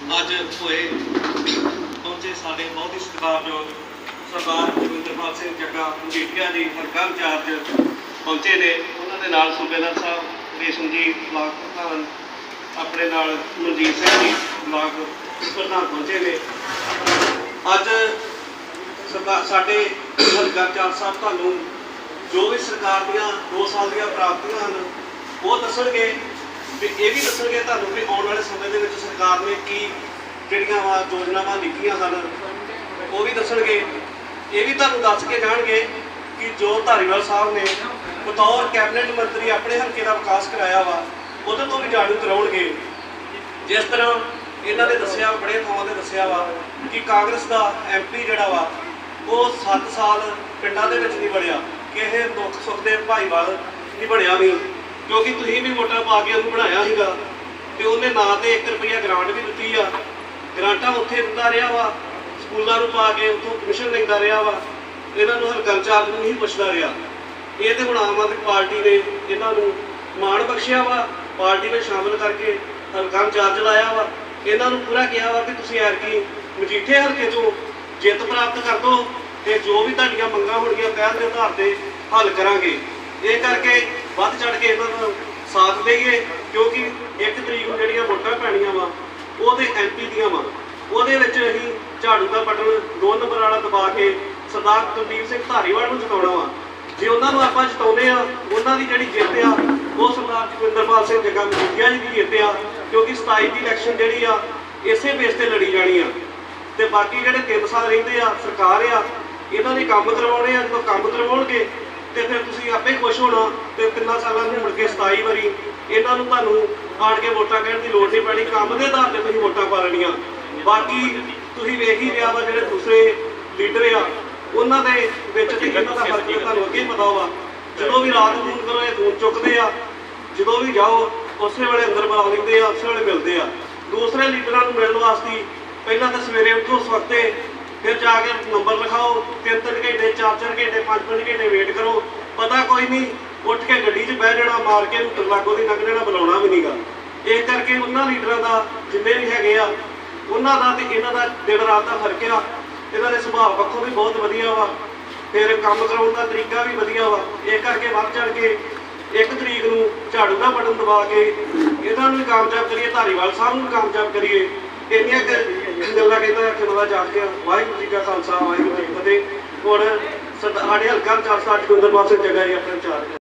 ਅੱਜ ਹੋਏ ਪਹੁੰਚੇ ਸਾਡੇ ਬਹੁਤ ਹੀ ਸਤਿਕਾਰਯੋਗ ਸਰਦਾਰ ਜਗਵਿੰਦਰਪਾਲ ਸਿੰਘ ਜੱਗਾ ਮਜੀਠੀਆ ਜੀ ਹਲਕਾ ਇੰਚਾਰਜ ਪਹੁੰਚੇ ਨੇ। ਉਹਨਾਂ ਦੇ ਨਾਲ ਸੂਬੇਦਾਰ ਸਾਹਿਬ ਰੇਸ਼ਮ ਜੀ, ਬਲਾਕ ਪ੍ਰਧਾਨ ਆਪਣੇ ਨਾਲ ਮਨਜੀਤ ਸਿੰਘ ਜੀ, ਬਲਾਕ ਪ੍ਰਧਾਨ ਪਹੁੰਚੇ ਨੇ। ਅੱਜ ਸਰਕਾਰ ਸਾਡੇ ਹਲਕਾ ਇੰਚਾਰਜ ਸਾਹਿਬ ਤੁਹਾਨੂੰ ਜੋ ਵੀ ਸਰਕਾਰ ਦੀਆਂ 2 ਸਾਲ ਦੀਆਂ ਪ੍ਰਾਪਤੀਆਂ ਹਨ, ਉਹ ਦੱਸਣਗੇ। ਤੇ ਇਹ ਵੀ ਦੱਸਣਗੇ ਤੁਹਾਨੂੰ ਵੀ ਆਉਣ ਵਾਲੇ ਸਮੇਂ ਦੇ ਵਿੱਚ ਸਰਕਾਰ ਨੇ ਕੀ ਜਿਹੜੀਆਂ ਵਾ ਯੋਜਨਾਵਾਂ ਲਿਖੀਆਂ ਹਨ ਉਹ ਵੀ ਦੱਸਣਗੇ। ਇਹ ਵੀ ਤੁਹਾਨੂੰ ਦੱਸ ਕੇ ਜਾਣਗੇ ਕਿ ਜੋ ਧਾਰੀਵਾਲ ਸਾਹਿਬ ਨੇ ਬਤੌਰ ਕੈਬਨਿਟ ਮੰਤਰੀ ਆਪਣੇ ਹਲਕੇ ਦਾ ਵਿਕਾਸ ਕਰਾਇਆ ਵਾ, ਉਹਦੇ ਤੋਂ ਵੀ ਜਾਣੂ ਕਰਾਉਣਗੇ। ਜਿਸ ਤਰ੍ਹਾਂ ਇਹਨਾਂ ਨੇ ਦੱਸਿਆ, ਬੜੇ ਥਾਵਾਂ ਤੇ ਦੱਸਿਆ ਵਾ ਕਿ ਕਾਂਗਰਸ ਦਾ ਐਮਪੀ ਜਿਹੜਾ ਵਾ, ਉਹ 7 ਸਾਲ ਪਿੰਡਾਂ ਦੇ ਵਿੱਚ ਨਹੀਂ ਵੜਿਆ ਕਿਸੇ ਦੁੱਖ ਸੁੱਖ ਦੇ ਭਾਈਵਾਲ ਨਹੀਂ ਬਣਿਆ ਵੀ। ਕਿਉਂਕਿ ਤੁਸੀਂ ਵੀ ਵੋਟਾਂ ਪਾ ਕੇ ਉਹਨੂੰ ਬਣਾਇਆ ਸੀਗਾ ਤੇ ਉਹਨੇ ਨਾਂ ਤੇ 1 ਰੁਪਈਆ ਗ੍ਰਾਂਟ ਵੀ ਦਿੱਤੀ ਆ। ਗ੍ਰਾਂਟਾਂ ਉੱਥੇ ਦਿੰਦਾ ਰਿਹਾ ਵਾ, ਸਕੂਲਾਂ ਨੂੰ ਪਾ ਕੇ ਉੱਥੋਂ ਕਮਿਸ਼ਨ ਲੈਂਦਾ ਰਿਹਾ ਵਾ, ਇਹਨਾਂ ਨੂੰ ਹਲਕਾ ਚਾਰਜ ਨੂੰ ਨਹੀਂ ਪੁੱਛਦਾ ਰਿਹਾ। ਇਹ ਤੇ ਹੁਣ ਆਮ ਆਦਮੀ ਪਾਰਟੀ ਨੇ ਇਹਨਾਂ ਨੂੰ ਮਾਣ ਬਖਸ਼ਿਆ ਵਾ, ਪਾਰਟੀ ਵਿੱਚ ਸ਼ਾਮਲ ਕਰਕੇ ਹਲਕਾ ਚਾਰਜ ਲਾਇਆ ਵਾ। ਇਹਨਾਂ ਨੂੰ ਪੂਰਾ ਕਿਹਾ ਵਾ ਕਿ ਤੁਸੀਂ ਐਰਕੀ ਮਜੀਠੇ ਹਲਕੇ ਤੋਂ ਜਿੱਤ ਪ੍ਰਾਪਤ ਕਰ ਦਿਓ ਤੇ ਜੋ ਵੀ ਤੁਹਾਡੀਆਂ ਮੰਗਾਂ ਹੋਣਗੀਆਂ ਪਹਿਲ ਦੇ ਆਧਾਰ ਤੇ ਹੱਲ ਕਰਾਂਗੇ। ਇਹ ਕਰਕੇ ਵੱਧ ਚੜ ਕੇ ਇਹਨਾਂ ਨੂੰ ਸਾਥ ਦੇਈਏ, ਕਿਉਂਕਿ ਇੱਕ ਤਰੀਕ ਨੂੰ ਜਿਹੜੀਆਂ ਵੋਟਾਂ ਪੈਣੀਆਂ ਵਾ ਉਹ ਉਹਦੇ ਐਮਪੀ ਦੀਆਂ ਵਾ। ਉਹਦੇ ਵਿੱਚ ਅਸੀਂ ਝਾੜੂ ਦਾ ਬਟਨ ਦੋ ਨੰਬਰ ਵਾਲਾ ਦਬਾ ਕੇ ਸਰਦਾਰ ਕੁਲਦੀਪ ਸਿੰਘ ਧਾਰੀਵਾਲ ਨੂੰ ਜਿਤਾਉਣਾ ਵਾ। ਜੇ ਉਹਨਾਂ ਨੂੰ ਆਪਾਂ ਜਿਤਾਉਂਦੇ ਆ ਉਹਨਾਂ ਦੀ ਜਿਹੜੀ ਜਿੱਤ ਆ, ਉਹ ਸਰਦਾਰ ਜਗਵਿੰਦਰਪਾਲ ਸਿੰਘ ਜੱਗਾ ਮਜੀਠੀਆ ਜੀ ਦੀ ਜਿੱਤ ਆ, ਕਿਉਂਕਿ 27 ਦੀ ਇਲੈਕਸ਼ਨ ਜਿਹੜੀ ਆ, ਇਸੇ ਬੇਸ ਤੇ ਲੜੀ ਜਾਣੀ ਆ। ਤੇ ਬਾਕੀ ਜਿਹੜੇ 3 ਸਾਲ ਰਹਿੰਦੇ ਆ, ਸਰਕਾਰ ਆ, ਇਹਨਾਂ ਦੇ ਕੰਮ ਕਰਵਾਉਣੇ ਆ, ਜਦੋਂ ਕੰਮ ਕਰਵਾਉਣਗੇ ਤੇ ਫਿਰ ਤੁਸੀਂ ਆਪੇ ਖੁਸ਼ ਹੋਣਾ ਤੇ ਕਿੰਨਾ ਸਾਲਾਂ ਨੂੰ ਮੁੜ ਕੇ 27 ਵਾਰੀ ਇਹਨਾਂ ਨੂੰ ਤੁਹਾਨੂੰ ਆਣ ਕੇ ਵੋਟਾਂ ਕਹਿਣ ਦੀ ਲੋੜ ਨਹੀਂ ਪੈਣੀ, ਕੰਮ ਦੇ ਆਧਾਰ ਤੇ ਤੁਸੀਂ ਵੋਟਾਂ ਪਾ ਲੈਣੀਆਂ। ਬਾਕੀ ਤੁਸੀਂ ਵੇਖ ਹੀ ਲਿਆ ਵਾ ਜਿਹੜੇ ਦੂਸਰੇ ਲੀਡਰ ਆ, ਉਹਨਾਂ ਦੇ ਵਿੱਚ ਤੇ ਦਾ ਫ਼ਰਕ ਤੁਹਾਨੂੰ ਅੱਗੇ ਪਤਾ ਵਾ। ਜਦੋਂ ਵੀ ਰਾਤ ਨੂੰ ਕਰੋ ਇਹ ਫੋਨ ਚੁੱਕਦੇ ਆ, ਜਦੋਂ ਵੀ ਜਾਓ, ਉਸੇ ਵੇਲੇ ਅੰਦਰ ਬੁਲਾ ਲੈਂਦੇ ਆ, ਉਸੇ ਵੇਲੇ ਮਿਲਦੇ ਆ। ਦੂਸਰੇ ਲੀਡਰਾਂ ਨੂੰ ਮਿਲਣ ਵਾਸਤੇ ਪਹਿਲਾਂ ਤਾਂ ਸਵੇਰੇ ਉੱਠੋ, ਸਵਖਤੇ ਫਿਰ ਜਾ ਕੇ ਨੰਬਰ ਲਿਖਾਓ, ਤਿੰਨ ਤਿੰਨ ਘੰਟੇ, ਚਾਰ ਚਾਰ ਘੰਟੇ, ਪੰਜ ਪੰਜ ਘੰਟੇ ਵੇਟ ਕਰੋ। ਪਤਾ ਕੋਈ ਨਹੀਂ, ਉੱਠ ਕੇ ਗੱਡੀ 'ਚ ਬਹਿ ਜਾਣਾ, ਮਾਰ ਕੇ ਲਾਗੋ ਦੀ ਲੰਘ ਜਾਣਾ ਬੁਲਾਉਣਾ ਵੀ ਨਹੀਂਗਾ ਇਸ ਕਰਕੇ ਉਹਨਾਂ ਲੀਡਰਾਂ ਦਾ ਜਿੰਨੇ ਵੀ ਹੈਗੇ ਆ, ਉਹਨਾਂ ਦਾ ਤੇ ਇਹਨਾਂ ਦਾ ਦਿਨ ਰਾਤ ਦਾ ਫ਼ਰਕ ਆ। ਇਹਨਾਂ ਦੇ ਸੁਭਾਅ ਪੱਖੋਂ ਵੀ ਬਹੁਤ ਵਧੀਆ ਵਾ। ਫਿਰ ਕੰਮ ਕਰਾਉਣ ਦਾ ਤਰੀਕਾ ਵੀ ਵਧੀਆ ਵਾ। ਇਸ ਕਰਕੇ ਵੱਧ ਚੜ ਕੇ ਇੱਕ ਤਰੀਕ ਨੂੰ ਝਾੜੂ ਦਾ ਬਟਨ ਦਬਾ ਕੇ ਇਹਨਾਂ ਨੂੰ ਵੀ ਕਾਮਯਾਬ ਕਰੀਏ, ਧਾਰੀਵਾਲ ਸਾਹਿਬ ਨੂੰ ਵੀ ਕਾਮਯਾਬ ਕਰੀਏ। ਇੰਨੀਆਂ ਗੱਲਾਂ ਕਹਿੰਦਾ ਆਖੇ ਬੜਾ ਜਾ ਕੇ ਵਾਹਿਗੁਰੂ ਜੀ ਕਾ ਖਾਲਸਾ, ਵਾਹਿਗੁਰੂ ਜੀ ਕੀ ਫਤਿਹ। ਹੁਣ ਸਰਦਾਰ ਸਾਡੇ ਹਲਕਾ ਚਾਰ ਸਾਲ ਗੁੰਦਰਪਾਲ ਸਿੰਘ ਜਗ੍ਹਾ ਜੀ, ਆਪਣੇ ਚਾਰ